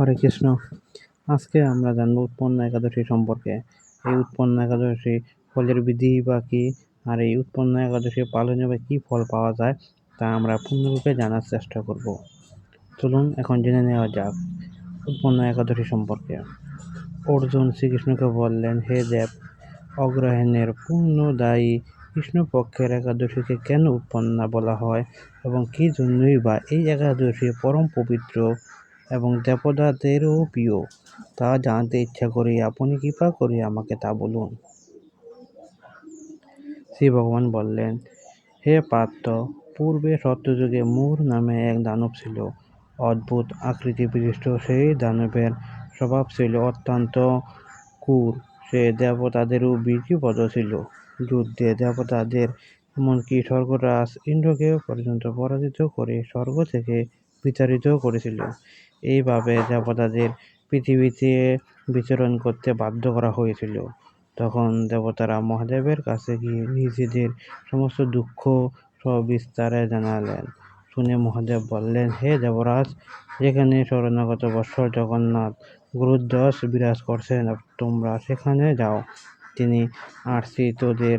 হরে কৃষ্ণ। আজকে আমরা জানব উৎপন্ন একাদশী সম্পর্কে। এই উৎপন্ন একাদশী ফলের বিধি বা কি? আর এই উৎপন্ন একাদশী পালনে বা কি ফল পাওয়া যায় তা আমরা পূর্ণরূপে জানার চেষ্টা করব। চলুন এখন জেনে নেওয়া যাক উৎপন্ন একাদশী সম্পর্কে। অর্জুন শ্রীকৃষ্ণকে বললেন, হে দেব, অগ্রহায়ণের পূর্ণ দায়ী কৃষ্ণপক্ষের একাদশীকে কেন উৎপন্ন বলা হয় এবং কি জন্যই বা এই একাদশী পরম পবিত্র এবং দেবতাদেরও প্রিয়। তা জানতে ইচ্ছা করি আপনি কৃপা করে আমাকে তা বলুন। শ্রী ভগবান বললেন, হে পার্থ, পূর্বে সত্যযুগে মূর নামে এক দানব ছিল। অদ্ভুত আকৃতি বিশিষ্ট সেই দানবের স্বভাব ছিল অত্যন্ত কুর। সে দেবতাদেরও বীর্যপদ ছিল। যুদ্ধে দেবতাদের এমনকি স্বর্গরাজ ইন্দ্রকে পর্যন্ত পরাজিত করে স্বর্গ থেকে বিতাড়িত করেছিল। এইভাবে দেবতাদের পৃথিবীতে বিচরণ করতে বাধ্য করা হয়েছিল। তখন দেবতারা মহাদেবের কাছে গিয়ে নিজেদের সমস্ত দুঃখ সবিস্তারে জানালেন। শুনে মহাদেব বললেন, হে দেবরাজ, যেখানে শরণাগত বৎসর জগন্নাথ গুরুদ্বাস বিরাজ করছেন, তোমরা সেখানে যাও। তিনি আশ্রিতদের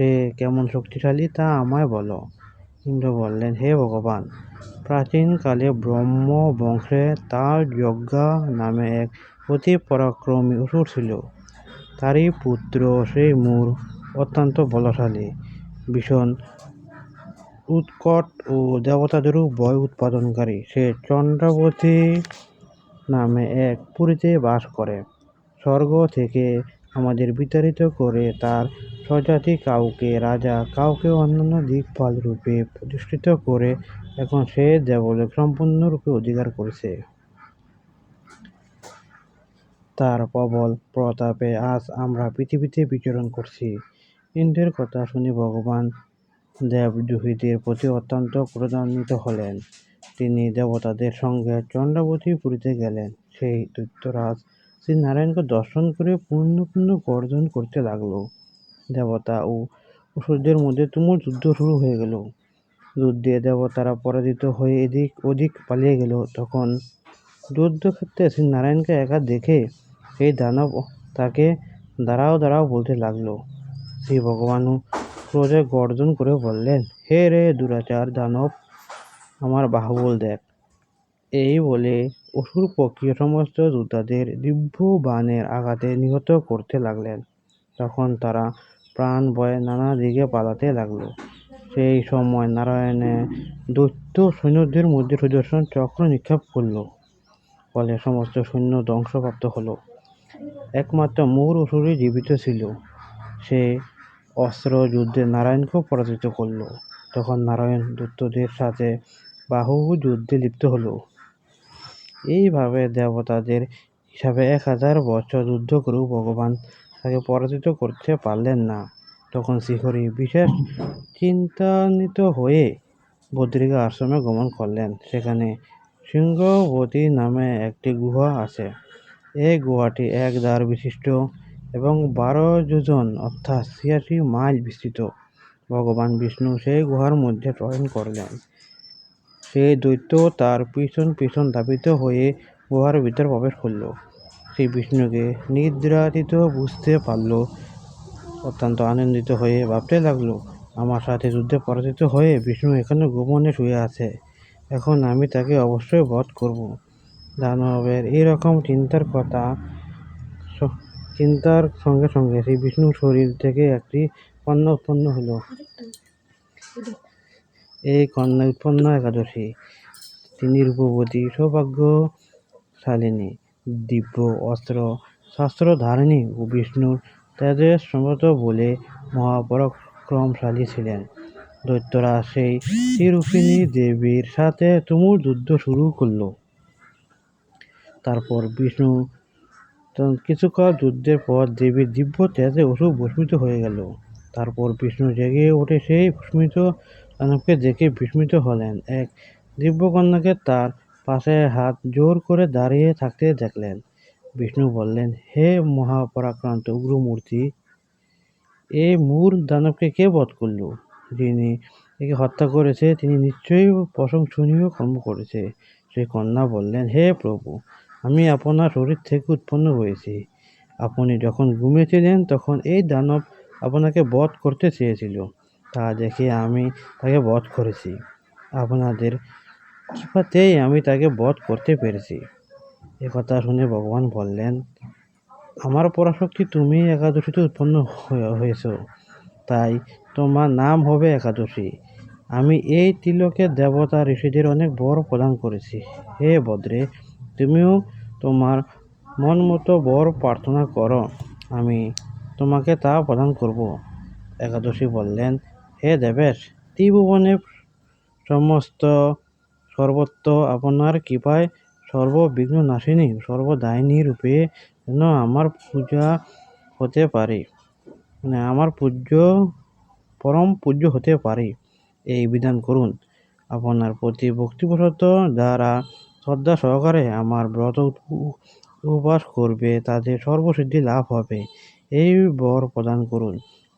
সে কেমন শক্তিশালী তা আমায় বলো। ইন্দ্র বললেন, হে ভগবান, প্রাচীনকালে ব্রহ্ম বংশে তার যজ্ঞা নামে এক অতি পরাক্রমী অসুর ছিল। তারই পুত্র সেই মূর, অত্যন্ত বলশালী, ভীষণ উৎকট ও দেবতাদেরও ভয় উৎপাদনকারী। সে চন্দ্রাবতী নামে এক পুরীতে বাস করে। স্বর্গ থেকে আমাদের বিতাড়িত করে তার স্বজাতি কাউকে, রাজা কাউকে অন্যান্য দিকপাল রূপে প্রতিষ্ঠিত করে, এখন সে দেবলোক সম্পূর্ণরূপে অধিকার করেছে। তার প্রবল প্রতাপে আজ আমরা পৃথিবীতে বিচরণ করছি। ইন্দ্রের কথা শুনে ভগবান দেবদূহিতের প্রতি অত্যন্ত ক্রোধান্বিত হলেন। তিনি দেবতাদের সঙ্গে চন্দ্রাবতী পুরীতে গেলেন। সেই দৈত্যরাজ শ্রী নারায়ণকে দর্শন করে পূর্ণ পূর্ণ গর্জন করতে লাগল। দেবতা ও অসুরদের মধ্যে তুমুল যুদ্ধ শুরু হয়ে গেল। যুদ্ধে দেবতারা পরাজিত হয়ে এদিক ওদিক পালিয়ে গেল। তখন যুদ্ধক্ষেত্রে শ্রী নারায়ণকে একা দেখে সেই দানব তাকে দাঁড়াও দাঁড়াও বলতে লাগল। শ্রী ভগবানও ক্রোধে গর্জন করে বললেন, হে রে দুরাচার দানব, আমার বাহুবল দেখ। এই বলে অসুর পক্ষীয় সমস্ত যোদ্ধাদের দিব্য বাণের আঘাতে নিহত করতে লাগলেন। তখন তারা প্রাণ ভয়ে নানা দিকে পালাতে লাগল। সেই সময় নারায়ণে দৈত্য সৈন্যদের মধ্যে সুদর্শন চক্র নিক্ষেপ করল। ফলে সমস্ত সৈন্য ধ্বংসপ্রাপ্ত হলো। একমাত্র মূর অসুরই জীবিত ছিল। সে অস্ত্র যুদ্ধে নারায়ণকেও পরাজিত করল। তখন নারায়ণ দৈত্যদের সাথে বাহু যুদ্ধে লিপ্ত হলো। এইভাবে দেবতাদের হিসাবে এক হাজার বছর যুদ্ধ করেও ভগবান তাকে পরাজিত করতে পারলেন না। তখন শ্রীহরি বিশেষ চিন্তান্বিত হয়ে বদ্রিকা আশ্রমে গমন করলেন। সেখানে সিংহবতী নামে একটি গুহা আছে। এই গুহাটি এক দ্বার বিশিষ্ট এবং বারো যোজন অর্থাৎ ছিয়াশি মাইল বিস্তৃত। ভগবান বিষ্ণু সেই গুহার মধ্যে টয়ন করলেন। সেই দৈত্য তার পিছন পিছন ধাবিত হয়ে গুহার ভিতর প্রবেশ করল। শ্রী বিষ্ণুকে নিদ্রাতীত বুঝতে পারল, অত্যন্ত আনন্দিত হয়ে ভাবতে লাগল, আমার সাথে যুদ্ধে পরাজিত হয়ে বিষ্ণু এখানে গোপনে শুয়ে আছে। এখন আমি তাকে অবশ্যই বধ করব। দানবের এরকম চিন্তার কথা চিন্তার সঙ্গে সঙ্গে শ্রী বিষ্ণুর শরীর থেকে একটি কন্যা উৎপন্ন হলো। এই কন্যা উৎপন্ন একাদশী। তিনি রূপবতী, সৌভাগ্যশালিনী, দিব্য অস্ত্র, শাস্ত্র ধারিণী ও বিষ্ণুর তেজের সমত বলে মহাপরাক্রমশালী ছিলেন। দৈত্যরা সেই শ্রীরূপিণী দেবীর সাথে তুমুল যুদ্ধ শুরু করল। তারপর বিষ্ণু কিছুকাল যুদ্ধের পর দেবীর দিব্য তেজে অসুখ ভস্মিত হয়ে গেল। তারপর বিষ্ণু জেগে ওঠে সেই ভস্মিত দানবকে দেখে বিস্মিত হলেন। এক দিব্যকন্যাকে তার পাশে হাত জোর করে দাঁড়িয়ে থাকতে দেখলেন। বিষ্ণু বললেন, হে মহাপরাক্রান্ত উগ্রমূর্তি এই মূর দানবকে কে বধ করল? যিনি একে হত্যা করেছে, তিনি নিশ্চয়ই প্রশংসনীয় কর্ম করেছে। সেই কন্যা বললেন, হে প্রভু, আমি আপনার শরীর থেকে উৎপন্ন হয়েছি। আপনি যখন ঘুমিয়েছিলেন, তখন এই দানব আপনাকে বধ করতে চেয়েছিল। তা দেখে আমি তাকে বধ করেছি। আপনাদের কৃপাতেই আমি তাকে বধ করতে পেরেছি। কথা শুনে ভগবান বললেন, আমার পরাশক্তি তুমি একাদশীতে উৎপন্ন হয়ে- হয়েছ। তাই তোমার নাম হবে একাদশী। আমি এই তিলকে দেবতা ঋষিদের অনেক বর প্রদান করেছি। হে বদ্রে, তুমিও তোমার মন মতো বর প্রার্থনা করো। আমি তোমাকে তা প্রদান করব। একাদশী বললেন হে দেবেশ ত্রিভুবনে সমস্ত সর্বত্র আপনার কৃপায় সর্ববিঘ্ন নাশিনী, সর্বদায়িনী রূপে যেন আমার পূজা হতে পারে। মানে আমার পূজ্য, পরম পূজ্য হতে পারে। এই বিধান করুন। আপনার প্রতি ভক্তিবশত যারা শ্রদ্ধা সহকারে আমার ব্রত উপবাস করবে, তাদের সর্বসিদ্ধি লাভ হবে। এই বর প্রদান করুন।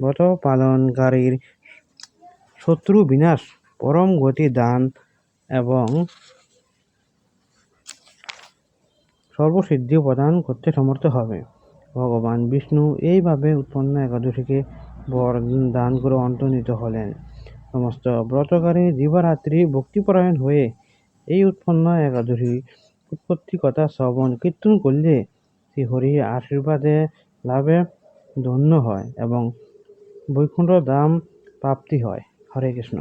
ব্রত পালনকারীর শত্রু বিনাশ, পরম গতি দান এবং সর্বসিদ্ধি প্রদান করতে সমর্থ হবে। ভগবান বিষ্ণু এইভাবে উৎপন্ন একাদশীকে বর দান করে অন্তর্নিত হলেন। সমস্ত ব্রতকারী দিবারাত্রি ভক্তিপরায়ণ হয়ে এই উৎপন্ন একাদশী উৎপত্তি কথা শ্রবণ কীর্তন করলে শ্রী হরির আশীর্বাদে লাভে ধন্য হয় এবং বৈকুণ্ঠ ধাম প্রাপ্তি হয়। হরে কৃষ্ণ।